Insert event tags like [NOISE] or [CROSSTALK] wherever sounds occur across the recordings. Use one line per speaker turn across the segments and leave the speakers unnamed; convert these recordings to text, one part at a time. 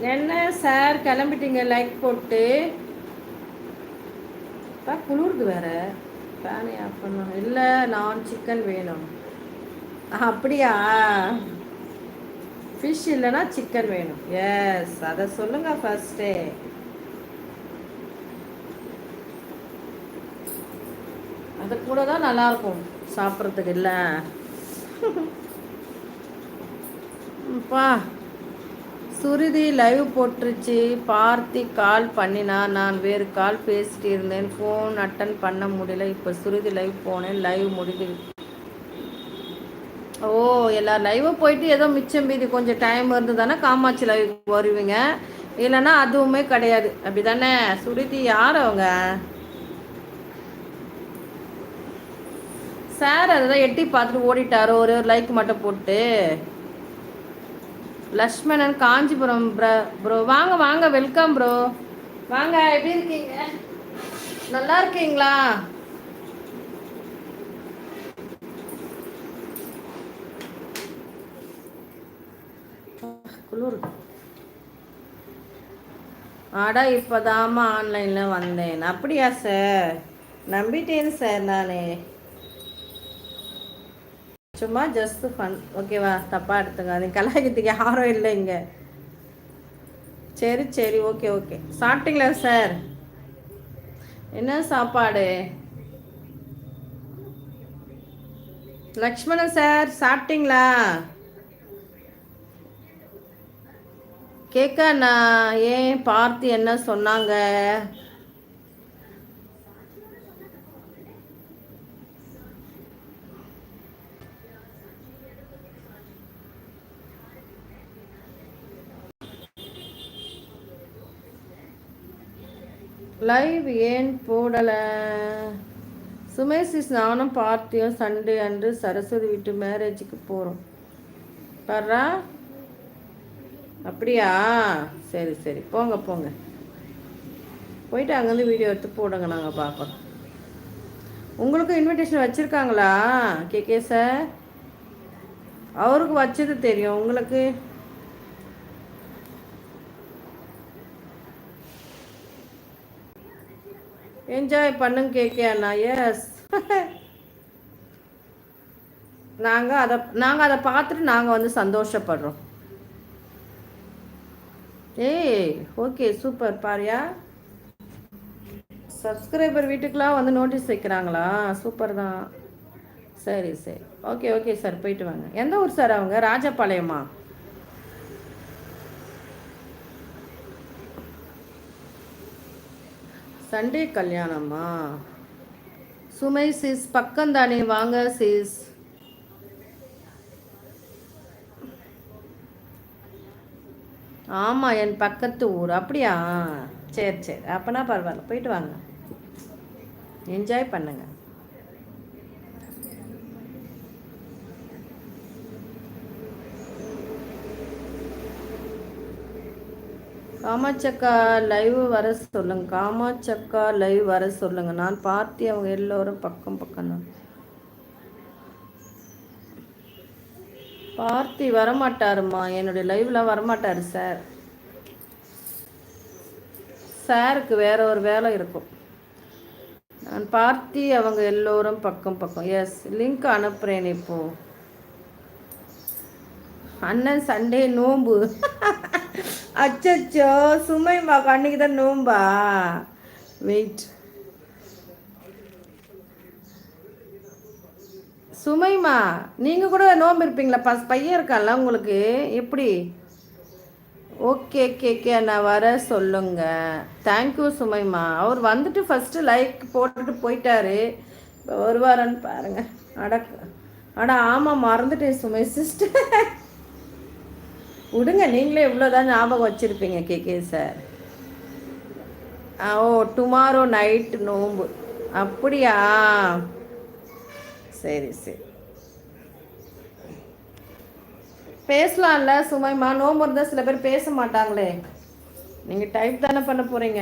என்ன sir கிளம்பிட்டீங்க? Like போட்டு. பா குளிர்து வேற. ஃபேனை ஆஃப் பண்ணணும். இல்லை நான் சிக்கன் வேணும். அப்படியா? ஃபிஷ் இல்லைன்னா சிக்கன் வேணும். எஸ் அதை சொல்லுங்கள் ஃபஸ்ட்டே அது கூட தான் நல்லாயிருக்கும் சாப்பிட்றதுக்கு இல்லை. [LAUGHS] பா. சுருதி லைவ் போட்டுருச்சு. பார்த்தி கால் பண்ணினா நான் வேறு கால் பேசிட்டு இருந்தேன். ஃபோன் அட்டன் பண்ண முடியல. இப்போ சுருதி லைவ் போனேன். லைவ் முடிஞ்சு ஓ எல்லா லைவும் போயிட்டு ஏதோ மிச்சம் மீதி கொஞ்சம் டைம் இருந்ததுதானே காமாட்சி லைவ் வருவீங்க. இல்லைன்னா அதுவுமே கிடையாது. அப்படி தானே சுருதி யார் அவங்க? சார் அதுதான் எட்டி பார்த்துட்டு ஓடிட்டாரோ. ஒரு லைக் மட்டும் போட்டு. லக்ஷ்மணன் காஞ்சிபுரம் ப்ரோ வாங்க வாங்க வெல்கம் ப்ரோ. வாங்க எப்படி இருக்கீங்க? நல்லா இருக்கீங்களா? குளிர். ஆடா இப்போதாம்மா ஆன்லைனில் வந்தேன். அப்படியா சார் நம்பிட்டேன் சார் நான். சும்மா ஜஸ்ட் ஃபன் ஓகேவா தப்பாக எடுத்துங்க அது கலாய்க்கிறதுக்கு யாரும் இல்லை இங்கே. சரி சரி ஓகே ஓகே சாப்பிட்டீங்களா சார் என்ன சாப்பாடு? லக்ஷ்மணன் சார் சாப்பிட்டீங்களா? நான் ஏன் பார்த்து என்ன சொன்னாங்க? லைவ் ஏன் போடலை? சுமேசிஸ் நானும் பார்த்தியும் சண்டே அன்று சரஸ்வதி வீட்டு மேரேஜுக்கு போகிறோம் பர்றா அப்படியா? சரி சரி. போங்க போங்க. போயிட்டு அங்கேருந்து வீடியோ எடுத்து போடுங்க நாங்கள் பார்க்குறோம். உங்களுக்கும் இன்விடேஷன் வச்சுருக்காங்களா கே கே சார் அவருக்கு வச்சது தெரியும். உங்களுக்கு என்ஜாய் பண்ணுங்க கேகே அண்ணா எஸ் நாங்கள் அதை நாங்கள் அதை பார்த்துட்டு நாங்கள் வந்து சந்தோஷப்படுறோம். ஏய் ஓகே சூப்பர் பாரியா? சப்ஸ்கிரைபர் வீட்டுக்கெலாம் வந்து நோட்டீஸ் வைக்கிறாங்களா? சூப்பர் தான். சரி சரி. ஓகே ஓகே சார் போயிட்டு வாங்க. எந்த ஊர் சார் அவங்க? ராஜபாளையமா? சண்டே கல்யாணமா? சுமை சிஸ் பக்கம் தானே வாங்க சிஸ் ஆமாம் என் பக்கத்து ஊர் அப்படியா? சரி சரி அப்போனா பரவாயில்ல போயிட்டு வாங்க. என்ஜாய் பண்ணுங்க. காமாச்சக்கா லைவ் வர சொல்லுங்க. காமாச்சக்கா லைவ் வர சொல்லுங்க. நான் பார்த்தி அவங்க எல்லோரும் பக்கம் பக்கம் தான். பார்த்தி வரமாட்டாருமா என்னுடைய லைவ்லாம் வரமாட்டார் சார் சாருக்கு வேற ஒரு வேலை இருக்கும். நான் பார்த்தி அவங்க எல்லோரும் பக்கம் பக்கம். எஸ் லிங்க் அனுப்புகிறேன் இப்போ. அண்ணன் சண்டே நோம்பு. [LAUGHS] அச்சச்சோ சுமைமா கண்ணுக்கு தான் நோம்பா? வெயிட் சுமைமா நீங்கள் கூட நோம்பு இருப்பீங்களா? பஸ் பையன் இருக்கான்ல உங்களுக்கு? எப்படி? ஓகே கே நான் வர சொல்லுங்க. தேங்க்யூ சுமைமா அவர் வந்துட்டு ஃபஸ்ட்டு லைக் போட்டுட்டு போயிட்டாரு. இப்போ வருவாரான்னு பாருங்க. அட அட ஆமாம் மறந்துட்டேன் சுமை சிஸ்டர் விடுங்க நீங்களே இவ்வளோதான் ஞாபகம் வச்சுருப்பீங்க கேகே சார் ஓ டுமாரோ நைட் நோம்பு. அப்படியா? சரி சரி. பேசலாம்ல சுமைமா. நோம்பு இருந்தால் சில பேர் பேச மாட்டாங்களே. நீங்கள் டைப் தானே பண்ண போகிறீங்க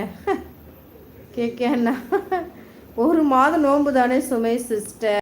கேக்கே [LAUGHS] அண்ணா. [LAUGHS] ஒரு மாதம் நோம்பு தானே சுமை சிஸ்டர்